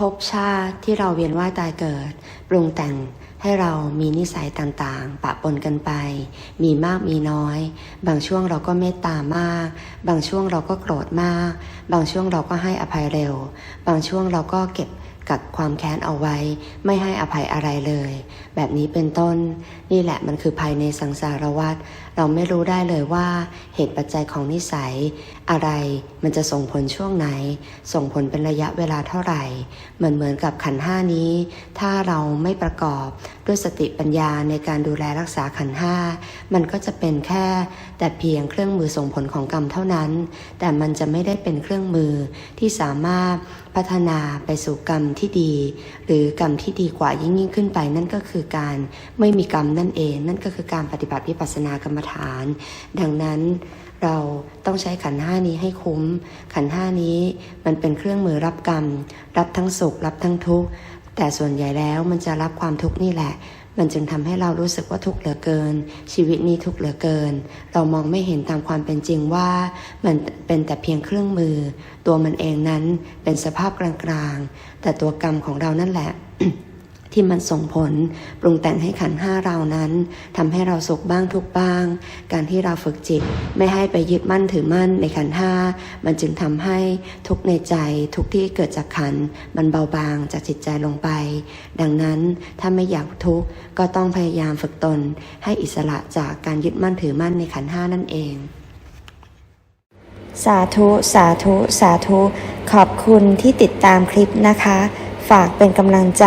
ภพชาติที่เราเวียนว่ายตายเกิด ปรุงแต่งให้เรามีนิสัยต่างๆ ปะปนกันไป มีมากมีน้อย บางช่วงเราก็เมตตามาก บางช่วงเราก็โกรธมาก บางช่วงเราก็ให้อภัยเร็ว บางช่วงเราก็เก็บ กักความแค้นเอาไว้ ไม่ให้อภัยอะไรเลย แบบนี้เป็นต้น นี่แหละมันคือภายในสังสารวัฏเราไม่รู้ได้เลยว่า เหตุปัจจัยของนิสัย อะไรมันจะส่งผลช่วงไหน ส่งผลเป็นระยะเวลาเท่าไหร่ เหมือนเหมือนกับขันห้านี้ ถ้าเราไม่ประกอบด้วยสติปัญญาในการดูแลรักษาขันห้ามันก็จะเป็นแค่ แต่เพียงเครื่องมือส่งผลของกรรมเท่านั้น แต่มันจะไม่ได้เป็นเครื่องมือที่สามารถพัฒนาไปสู่กรรมที่ดี หรือกรรมที่ดีกว่ายิ่งยิ่งขึ้นไป นั่นก็คือการไม่มีกรรมนั่นเอง นั่นก็คือการปฏิบัติวิปัสสนากรรมฐาน ดังนั้นเราต้องใช้ขันธ์ห้านี้ให้คุ้ม ขันธ์ห้านี้มันเป็นเครื่องมือรับกรรม รับทั้งสุข รับทั้งทุกข์แต่ส่วนใหญ่แล้วมันจะรับความทุกข์นี่แหละ มันจึงทำให้เรารู้สึกว่าทุกข์เหลือเกิน ชีวิตนี้ทุกข์เหลือเกิน เรามองไม่เห็นตามความเป็นจริงว่ามันเป็นแต่เพียงเครื่องมือ ตัวมันเองนั้นเป็นสภาพกลางๆ แต่ตัวกรรมของเรานั่นแหละ ที่มันส่งผลปรุงแต่งให้ขันห้าเรานั้นทำให้เราสุขบ้างทุกบ้าง การที่เราฝึกจิตไม่ให้ไปยึดมั่นถือมั่นในขันห้ามันจึงทำให้ทุกในใจทุกที่เกิดจากขันมันเบาบางจากจิตใจลงไป ดังนั้นถ้าไม่อยากทุกข์ก็ต้องพยายามฝึกตน ให้อิสระจากการยึดมั่นถือมั่นในขันห้านั่นเองสาธุสาธุสาธุ ขอบคุณที่ติดตามคลิปนะคะ ฝากเป็นกำลังใจ